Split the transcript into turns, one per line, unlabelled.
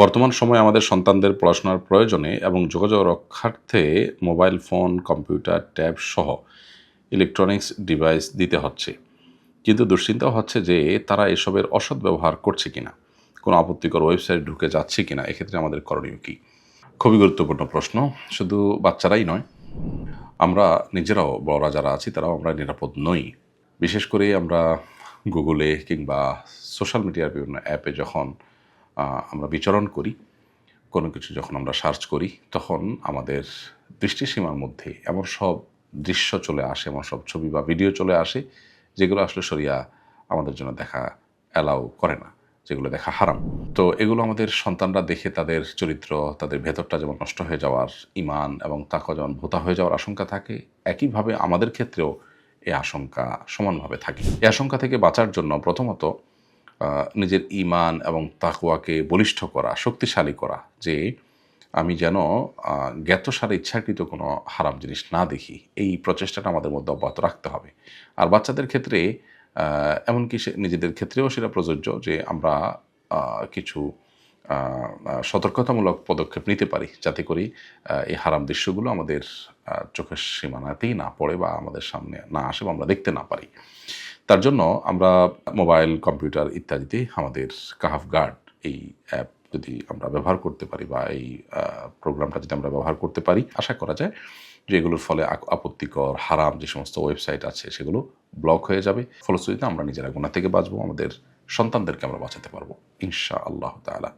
বর্তমান সময়ে আমাদের সন্তানদের পড়াশোনার প্রয়োজনে এবং যোগাযোগ রক্ষার্থে মোবাইল ফোন, কম্পিউটার, ট্যাব সহ ইলেকট্রনিক্স ডিভাইস দিতে হচ্ছে। কিন্তু দুশ্চিন্তা হচ্ছে যে তারা এসবের অসৎ ব্যবহার করছে কিনা, কোনো আপত্তিকর ওয়েবসাইট ঢুকে যাচ্ছে কিনা, এক্ষেত্রে আমাদের করণীয় কী? খুবই গুরুত্বপূর্ণ প্রশ্ন, শুধু বাচ্চারাই নয়, আমরা নিজেরাও বড়রা যারা আছি তারাও আমরা নিরাপদ নই। বিশেষ করে আমরা গুগলে কিংবা সোশ্যাল মিডিয়ার বিভিন্ন অ্যাপে যখন আমরা বিচরণ করি। কোনো কিছু যখন আমরা সার্চ করি, তখন আমাদের দৃষ্টিসীমার মধ্যে এমন সব দৃশ্য চলে আসে, এমন সব ছবি বা ভিডিও চলে আসে, যেগুলো আসলে শরিয়া আমাদের জন্য দেখা অ্যালাউ করে না, যেগুলো দেখা হারাম। তো এগুলো আমাদের সন্তানরা দেখে তাদের চরিত্র, তাদের ভেতরটা যেমন নষ্ট হয়ে যাওয়ার ইমান এবং তাকে যেমন ভোতা হয়ে যাওয়ার আশঙ্কা থাকে, একইভাবে আমাদের ক্ষেত্রেও এই আশঙ্কা সমানভাবে থাকে। এই আশঙ্কা থেকে বাঁচার জন্য প্রথমত নিজের ইমান এবং তাকুয়াকে বলিষ্ঠ করা, শক্তিশালী করা, যে আমি যেন জ্ঞাতসারে ইচ্ছাকৃত কোনো হারাম জিনিস না দেখি। এই প্রচেষ্টাটা আমাদের মধ্যে অব্যাহত রাখতে হবে। আর বাচ্চাদের ক্ষেত্রে এমনকি নিজেদের ক্ষেত্রেও সেটা প্রযোজ্য যে আমরা কিছু সতর্কতামূলক পদক্ষেপ নিতে পারি যাতে করে এই হারাম দৃশ্যগুলো আমাদের চোখের সীমানাতেই না পড়ে বা আমাদের সামনে না আসে বা আমরা দেখতে না পারি। তার জন্য আমরা মোবাইল, কম্পিউটার ইত্যাদিতে আমাদের কাহাফ গার্ড এই অ্যাপ যদি আমরা ব্যবহার করতে পারি বা এই প্রোগ্রামটা যদি আমরা ব্যবহার করতে পারি, আশা করা যায় যে এগুলোর ফলে আপত্তিকর, হারাম যে সমস্ত ওয়েবসাইট আছে সেগুলো ব্লক হয়ে যাবে। ফলশ্রুতিতে আমরা নিজেরা গুণা থেকে বাঁচবো, আমাদের সন্তানদেরকে আমরা বাঁচাতে পারব ইনশা আল্লাহ তাআলা।